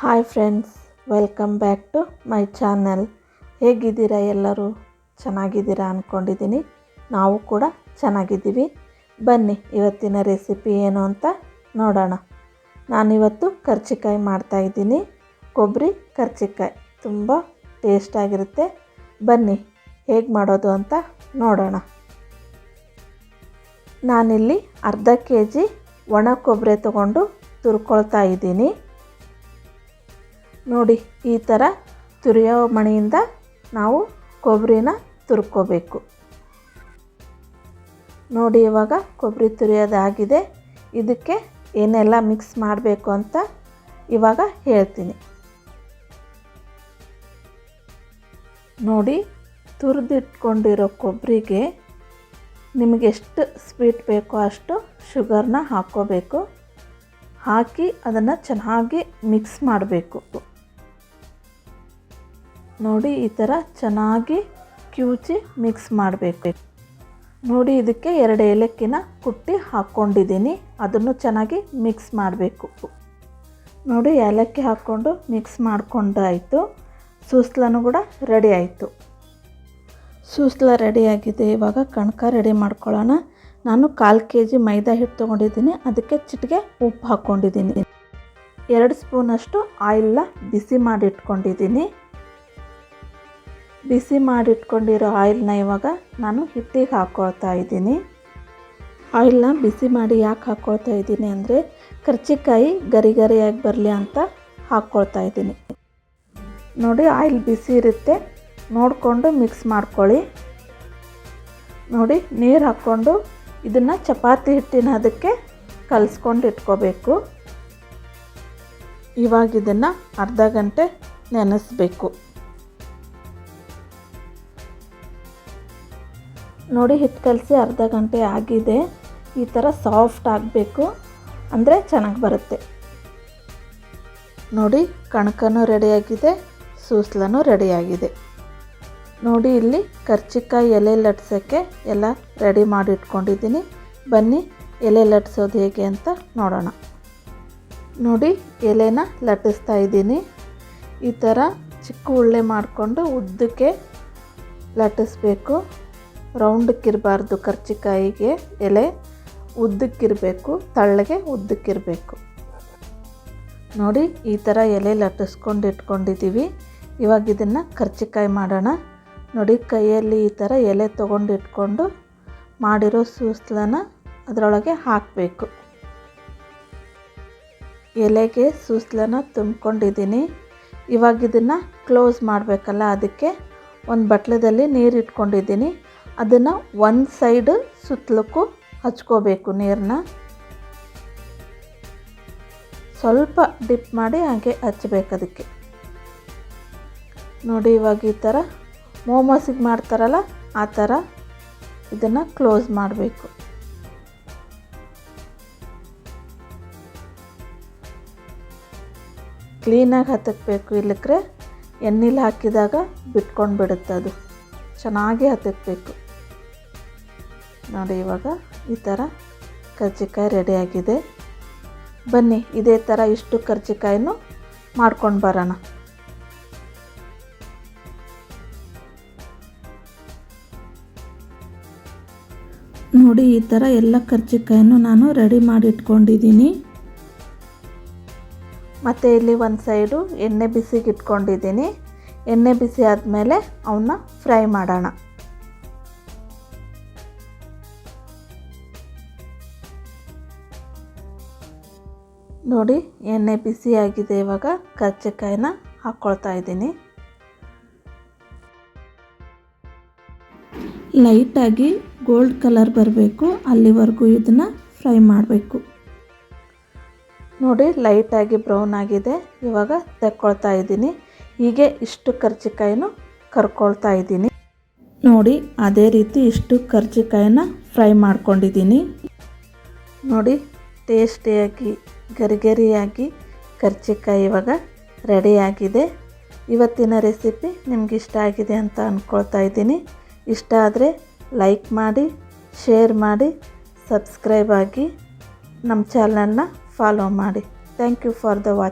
Hi friends, welcome back to my channel. ಹೇಗಿದ್ದೀರಾ ಎಲ್ಲರೂ? ಚೆನ್ನಾಗಿದ್ದೀರಾ ಅಂದ್ಕೊಂಡಿದ್ದೀನಿ ನಾವು ಕೂಡ ಚೆನ್ನಾಗಿದ್ದೀವಿ. ಬನ್ನಿ, ಇವತ್ತಿನ ರೆಸಿಪಿ ಏನು ಅಂತ ನೋಡೋಣ. ನಾನಿವತ್ತು ಕರ್ಚಿಕಾಯಿ ಮಾಡ್ತಾಯಿದ್ದೀನಿ ಕೊಬ್ಬರಿ ಕರ್ಚಿಕಾಯಿ, ತುಂಬ ಟೇಸ್ಟಾಗಿರುತ್ತೆ ಬನ್ನಿ, ಹೇಗೆ ಮಾಡೋದು ಅಂತ ನೋಡೋಣ. ನಾನಿಲ್ಲಿ ಅರ್ಧ ಕೆ ಜಿ ಒಣ ಕೊಬ್ಬರಿ ತಗೊಂಡು ತುರ್ಕೊಳ್ತಾ ಇದ್ದೀನಿ. ನೋಡಿ, ಈ ಥರ ತುರಿಯೋ ಮಣಿಯಿಂದ ನಾವು ಕೊಬ್ಬರಿನ ತುರ್ಕೋಬೇಕು. ನೋಡಿ, ಇವಾಗ ಕೊಬ್ಬರಿ ತುರಿಯೋದಾಗಿದೆ. ಇದಕ್ಕೆ ಏನೆಲ್ಲ ಮಿಕ್ಸ್ ಮಾಡಬೇಕು ಅಂತ ಇವಾಗ ಹೇಳ್ತೀನಿ. ನೋಡಿ, ತುರಿದಿಟ್ಕೊಂಡಿರೋ ಕೊಬ್ಬರಿಗೆ ನಿಮಗೆ ಎಷ್ಟು ಸ್ವೀಟ್ ಬೇಕೋ ಅಷ್ಟು ಶುಗರ್ನ ಹಾಕ್ಕೋಬೇಕು ಹಾಕಿ ಅದನ್ನು ಚೆನ್ನಾಗಿ ಮಿಕ್ಸ್ ಮಾಡಬೇಕು. ನೋಡಿ ಈ ಥರ ಚೆನ್ನಾಗಿ ಕ್ಯೂಚಿ ಮಿಕ್ಸ್ ಮಾಡಬೇಕು. ನೋಡಿ ಇದಕ್ಕೆ ಎರಡು ಏಲಕ್ಕಿನ ಕುಟ್ಟಿ ಹಾಕ್ಕೊಂಡಿದ್ದೀನಿ. ಅದನ್ನು ಚೆನ್ನಾಗಿ ಮಿಕ್ಸ್ ಮಾಡಬೇಕು. ನೋಡಿ ಏಲಕ್ಕಿ ಹಾಕ್ಕೊಂಡು ಮಿಕ್ಸ್ ಮಾಡಿಕೊಂಡಾಯಿತು. ಸೂಸ್ಲನೂ ಕೂಡ ರೆಡಿ ಆಯಿತು. ಸೂಸ್ಲ ರೆಡಿಯಾಗಿದೆ ಇವಾಗ ಕಣಕ ರೆಡಿ ಮಾಡ್ಕೊಳ್ಳೋಣ. ನಾನು ಕಾಲು ಕೆ ಜಿ ಮೈದಾ ಹಿಟ್ಟು ತೊಗೊಂಡಿದ್ದೀನಿ. ಅದಕ್ಕೆ ಚಿಟಿಗೆ ಉಪ್ಪು ಹಾಕ್ಕೊಂಡಿದ್ದೀನಿ. ಎರಡು ಸ್ಪೂನಷ್ಟು ಆಯಿಲ್ನ ಬಿಸಿ ಮಾಡಿಟ್ಕೊಂಡಿದ್ದೀನಿ. ಬಿಸಿ ಮಾಡಿಟ್ಕೊಂಡಿರೋ ಆಯಿಲ್ನ ಇವಾಗ ನಾನು ಹಿಟ್ಟಿಗೆ ಹಾಕ್ಕೊಳ್ತಾ ಇದ್ದೀನಿ. ಆಯಿಲ್ನ ಬಿಸಿ ಮಾಡಿ ಯಾಕೆ ಹಾಕ್ಕೊಳ್ತಾ ಇದ್ದೀನಿ ಅಂದರೆ ಕರ್ಚಿಕಾಯಿ ಗರಿ ಗರಿಯಾಗಿ ಬರಲಿ ಅಂತ ಹಾಕ್ಕೊಳ್ತಾ ಇದ್ದೀನಿ. ನೋಡಿ ಆಯಿಲ್ ಬಿಸಿ ಇರುತ್ತೆ. ನೋಡಿಕೊಂಡು ಮಿಕ್ಸ್ ಮಾಡ್ಕೊಳ್ಳಿ. ನೋಡಿ ನೀರು ಹಾಕ್ಕೊಂಡು ಇದನ್ನು ಚಪಾತಿ ಹಿಟ್ಟಿನ ಅದಕ್ಕೆ ಕಲಿಸ್ಕೊಂಡು ಇಟ್ಕೋಬೇಕು. ಇವಾಗ ಇದನ್ನು ಅರ್ಧ ಗಂಟೆ ನೆನೆಸ್ಬೇಕು. ನೋಡಿ ಹಿಟ್ಟು ಕಲಸಿ ಅರ್ಧ ಗಂಟೆ ಆಗಿದೆ. ಈ ಥರ ಸಾಫ್ಟ್ ಆಗಬೇಕು. ಅಂದರೆ ಚೆನ್ನಾಗಿ ಬರುತ್ತೆ. ನೋಡಿ, ಕಣಕನೂ ರೆಡಿಯಾಗಿದೆ ಸೂಸ್ಲನೂ ರೆಡಿಯಾಗಿದೆ ನೋಡಿ, ಇಲ್ಲಿ ಕರ್ಚಿಕಾಯಿ ಎಲೆ ಲಟ್ಸೋಕ್ಕೆ ಎಲ್ಲ ರೆಡಿ ಮಾಡಿ ಇಟ್ಕೊಂಡಿದ್ದೀನಿ. ಬನ್ನಿ, ಎಲೆ ಲಟ್ಸೋದು ಹೇಗೆ ಅಂತ ನೋಡೋಣ. ನೋಡಿ, ಎಲೆನ ಲಟ್ಟಿಸ್ತಾ ಇದ್ದೀನಿ. ಈ ಥರ ಚಿಕ್ಕ ಉಳ್ಳೆ ಮಾಡಿಕೊಂಡು ಉದ್ದಕ್ಕೆ ಲಟ್ಟಿಸ್ಬೇಕು. ರೌಂಡಕ್ಕಿರಬಾರ್ದು ಕರ್ಚಿಕಾಯಿಗೆ ಎಲೆ, ಉದ್ದಕ್ಕಿರಬೇಕು, ತಳ್ಳಗೆ ಉದ್ದಕ್ಕಿರಬೇಕು. ನೋಡಿ, ಈ ಥರ ಎಲೆ ಲಟ್ಟಿಸ್ಕೊಂಡು ಇಟ್ಕೊಂಡಿದ್ದೀವಿ. ಇವಾಗ ಇದನ್ನು ಕರ್ಚಿಕಾಯಿ ಮಾಡೋಣ. ನೋಡಿ, ಕೈಯಲ್ಲಿ ಈ ಥರ ಎಲೆ ತೊಗೊಂಡು ಇಟ್ಕೊಂಡು ಮಾಡಿರೋ ಸೂಸ್ಲನ ಅದರೊಳಗೆ ಹಾಕಬೇಕು. ಎಲೆಗೆ ಸೂಸ್ಲನ ತುಂಬ್ಕೊಂಡಿದ್ದೀನಿ. ಇವಾಗ ಇದನ್ನು ಕ್ಲೋಸ್ ಮಾಡಬೇಕಲ್ಲ, ಅದಕ್ಕೆ ಒಂದು ಬಟ್ಲದಲ್ಲಿ ನೀರು ಇಟ್ಕೊಂಡಿದ್ದೀನಿ ಅದನ್ನು ಒಂದು ಸೈಡ್ ಸುತ್ತಲಕ್ಕೂ ಹಚ್ಕೋಬೇಕು ನೀರನ್ನ ಸ್ವಲ್ಪ ಡಿಪ್ ಮಾಡಿ ಹಾಗೆ ಹಚ್ಚಬೇಕು ಅದಕ್ಕೆ. ನೋಡಿ ಇವಾಗ ಈ ಥರ ಮೋಮೋಸಿಗೆ ಮಾಡ್ತಾರಲ್ಲ ಆ ಥರ ಇದನ್ನು ಕ್ಲೋಸ್ ಮಾಡಬೇಕು. ಕ್ಲೀನಾಗಿ ಹತ್ತಕ್ಬೇಕು ಇಲ್ಲಕ್ರೆ ಎಣ್ಣೆಲಿ ಹಾಕಿದಾಗ ಬಿಟ್ಕೊಂಡು ಬಿಡುತ್ತೆ ಅದು ಚೆನ್ನಾಗಿ ಹತ್ತಕ್ಬೇಕು. ನೋಡಿ ಇವಾಗ ಈ ಥರ ಕರ್ಜಿಕಾಯಿ ರೆಡಿಯಾಗಿದೆ ಬನ್ನಿ, ಇದೇ ಥರ ಇಷ್ಟು ಕರ್ಜಿಕಾಯಿನೂ ಮಾಡ್ಕೊಂಡು ಬರೋಣ. ನೋಡಿ, ಈ ಥರ ಎಲ್ಲ ಕರ್ಜಿಕಾಯನ್ನು ನಾನು ರೆಡಿ ಮಾಡಿ ಇಟ್ಕೊಂಡಿದ್ದೀನಿ ಮತ್ತು ಇಲ್ಲಿ ಒಂದು ಸೈಡು ಎಣ್ಣೆ ಬಿಸಿಗೆ ಇಟ್ಕೊಂಡಿದ್ದೀನಿ. ಎಣ್ಣೆ ಬಿಸಿ ಆದಮೇಲೆ ಅವನ್ನ ಫ್ರೈ ಮಾಡೋಣ. ನೋಡಿ, ಎಣ್ಣೆ ಬಿಸಿಯಾಗಿದೆ ಇವಾಗ. ಕರ್ಜಿಕಾಯಿನ ಹಾಕ್ಕೊಳ್ತಾ ಇದ್ದೀನಿ. ಲೈಟಾಗಿ ಗೋಲ್ಡ್ ಕಲರ್ ಬರಬೇಕು. ಅಲ್ಲಿವರೆಗೂ ಇದನ್ನು ಫ್ರೈ ಮಾಡಬೇಕು. ನೋಡಿ, ಲೈಟಾಗಿ ಬ್ರೌನ್ ಆಗಿದೆ. ಇವಾಗ ತೆಕ್ಕೊಳ್ತಾ ಇದ್ದೀನಿ. ಹೀಗೆ ಇಷ್ಟು ಕರ್ಜಿಕಾಯಿನೂ ಕರ್ಕೊಳ್ತಾ ಇದ್ದೀನಿ. ನೋಡಿ, ಅದೇ ರೀತಿ ಇಷ್ಟು ಕರ್ಜಿಕಾಯಿನ ಫ್ರೈ ಮಾಡ್ಕೊಂಡಿದ್ದೀನಿ. ನೋಡಿ ಟೇಸ್ಟಿಯಾಗಿ ಗರಿಗರಿಯಾಗಿ ಕರ್ಜಿಕಾಯಿ ಇವಾಗ ರೆಡಿಯಾಗಿದೆ. ಇವತ್ತಿನ ರೆಸಿಪಿ ನಿಮ್ಗೆ ಇಷ್ಟ ಆಗಿದೆ ಅಂತ ಅಂದ್ಕೊಳ್ತಾ ಇದ್ದೀನಿ. ಇಷ್ಟ ಆದರೆ ಲೈಕ್ ಮಾಡಿ, ಶೇರ್ ಮಾಡಿ, ಸಬ್ಸ್ಕ್ರೈಬ್ ಆಗಿ ನಮ್ಮ ಚಾನಲ್ನ ಫಾಲೋ ಮಾಡಿ. Thank you for the watch.